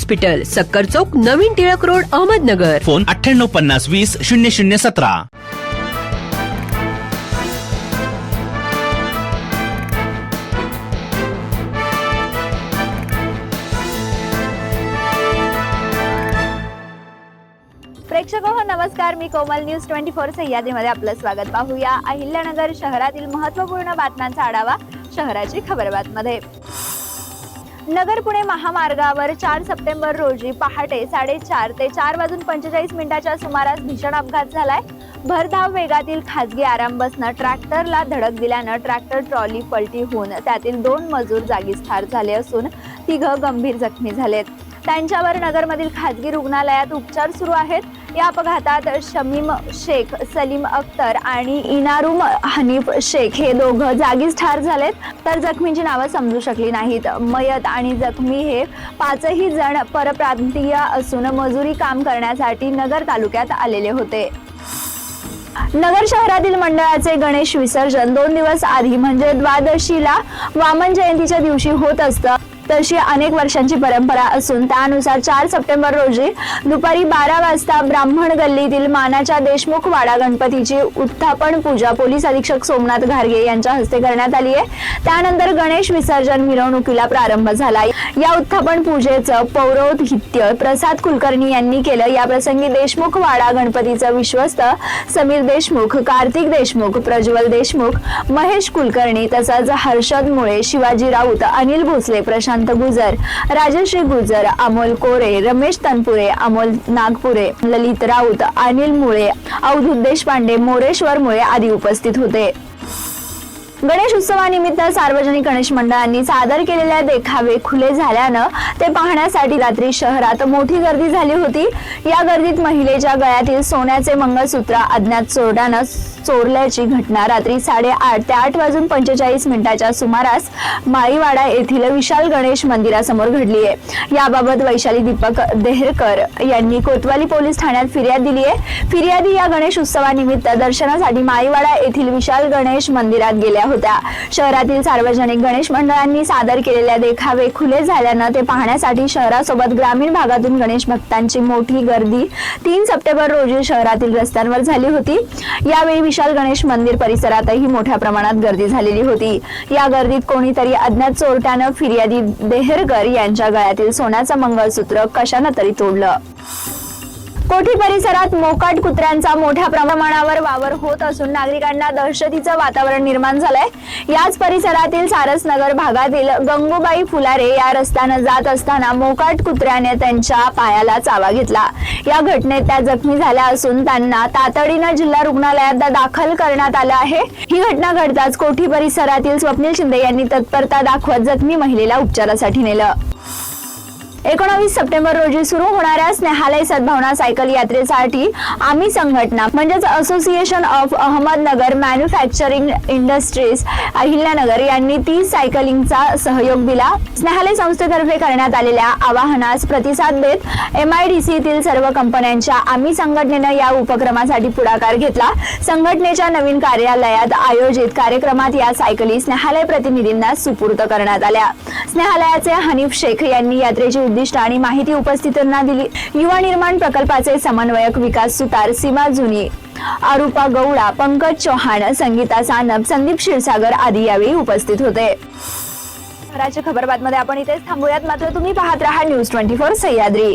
सक्कर चौक नवीन Tilak road Ahmednagar. Phone अठ्ठ्याण्णव पन्नास वीस शून्य शून्य सतरा. प्रेक्षक हो नमस्कार. मी कोमल न्यूज ट्वेंटी फोर सह्याद्रीमध्ये आपलं स्वागत पाहूया. अहिल्यानगर शहरातील महत्त्वपूर्ण बातम्यांचा आढावा शहराची खबरबातमध्ये. नगर पुणे महामार्गावर चार सप्टेंबर रोजी पहाटे साडेचार ते चार वाजून पंचेचाळीस मिनिटाच्या सुमारास भीषण अपघात झालाय. भरधाव वेगातील खासगी आराम बसनं ट्रॅक्टरला धडक दिल्यानं ट्रॅक्टर ट्रॉली पलटी होऊन त्यातील दोन मजूर जागीच ठार झाले असून तिघं गंभीर जखमी झालेत. त्यांच्यावर नगरमधील खासगी रुग्णालयात उपचार सुरू आहेत. या अपघातात शमीम शेख सलीम अख्तर आणि इनारुम हनीफ शेख हे दोघं जागीच ठार झालेत. तर जखमींची नावं समजू शकली नाहीत. मयत आणि जखमी हे पाचही जण परप्रांतीय असून मजुरी काम करण्यासाठी नगर तालुक्यात आलेले होते. नगर शहरातील मंडळाचे गणेश विसर्जन दोन दिवस आधी म्हणजे द्वादशीला वामन जयंतीच्या दिवशी होत असतं. तशी अनेक वर्षांची परंपरा असून त्यानुसार चार सप्टेंबर रोजी दुपारी बारा वाजता ब्राह्मण गल्लीतील मानाच्या देशमुख वाडा गणपतीची उत्थापन पूजा पोलीस अधीक्षक सोमनाथ घारगे यांच्या हस्ते करण्यात आली आहे. त्यानंतर गणेश विसर्जन मिरवणुकीला प्रारंभ झाला. या उत्थापन पूजेचं पौरोहित्य प्रसाद कुलकर्णी यांनी केलं. या प्रसंगी देशमुख वाडा गणपतीचं विश्वस्त समीर देशमुख कार्तिक देशमुख प्रज्वल देशमुख महेश कुलकर्णी तसंच हर्षद मुळे शिवाजी राऊत अनिल भोसले प्रशांत गुजर राजश्री गुजर अमोल कोरे रमेश तनपुरे अमोल नागपुरे ललित राऊत अनिल मुळे अवधूत देशपांडे मोरेश्वर मुळे आदी उपस्थित होते. गणेश उत्सवानिमित्त सार्वजनिक गणेश मंडळांनी सादर केलेल्या देखावे खुले झाल्यानं ते पाहण्यासाठी रात्री शहरात मोठी गर्दी झाली होती. या गर्दीत महिलेच्या गळ्यातील सोन्याचे मंगळसूत्र अज्ञात चोरट्यानं चोरल्याची घटना रात्री साडेआठ ते आठ वाजून पंचेचाळीस मिनिटाच्या सुमारास माळीवाडा येथील विशाल गणेश मंदिरासमोर घडली आहे याबाबत वैशाली दीपक देहरकर यांनी कोतवाली पोलीस ठाण्यात फिर्याद दिली आहे फिर्यादी या गणेश उत्सवानिमित्त दर्शनासाठी माळीवाडा येथील विशाल गणेश मंदिरात गेल्या होत्या. शहरातील सार्वजनिक गणेश मंडळांनी सादर केलेल्या देखावे खुले झाल्यानं ते पाहण्यासाठी शहरासोबत ग्रामीण भागातून गणेश भक्तांची मोठी गर्दी तीन सप्टेंबर रोजी शहरातील रस्त्यांवर झाली होती. यावेळी विशाल गणेश मंदिर परिसरातही मोठ्या प्रमाणात गर्दी झालेली होती. या गर्दीत कोणीतरी अज्ञात चोरट्यानं फिर्यादी देहरकर यांच्या गळ्यातील सोन्याचं मंगळसूत्र कशानं तरी तोडलं. कोठी परिसरात मोकाट कुत्र्यांचा मोठ्या प्रमाणावर वावर होत असून नागरिकांना दहशतीचं वातावरण निर्माण झालंय. याच परिसरातील सारसनगर भागातील गंगूबाई फुलारे या रस्त्यानं जात असताना मोकाट कुत्र्याने त्यांच्या पायाला चावा घेतला. या घटनेत त्या जखमी झाल्या असून त्यांना तातडीनं जिल्हा रुग्णालयात दाखल करण्यात आलं आहे. ही घटना घडताच कोठी परिसरातील स्वप्नील शिंदे यांनी तत्परता दाखवत जखमी महिलेला उपचारासाठी नेलं. एकोणावीस सप्टेंबर रोजी सुरू होणाऱ्या स्नेहालय सद्भावना सायकल यात्रेसाठी आम्ही संघटना म्हणजेच association of Ahmednagar manufacturing industries Ahilyanagar यांनी तीस सायकलिंगचा सहयोग दिला. स्नेहालय संस्थेतर्फे करण्यात आलेल्या आवाहनास प्रतिसाद देत एम आय डी सीतील सर्व कंपन्यांच्या आम्ही संघटनेनं या उपक्रमासाठी पुढाकार घेतला. संघटनेच्या नवीन कार्यालयात आयोजित कार्यक्रमात या सायकली स्नेहालय प्रतिनिधींना सुपूर्द करण्यात आल्या. स्नेहालयाचे हनीफ शेख यांनी यात्रेची उद्दिष्ट आणि माहिती उपस्थितांना दिली. युवा निर्माण प्रकल्पाचे समन्वयक विकास सुतार सीमा जुनी. आरुपा गौडा पंकज चौहान संगीता सानप संदीप क्षीरसागर आदी यावेळी उपस्थित होते. शहराच्या खबरबातमध्ये आपण इथेच थांबूयात. मात्र तुम्ही पाहत राहा न्यूज ट्वेंटी फोर सह्याद्री.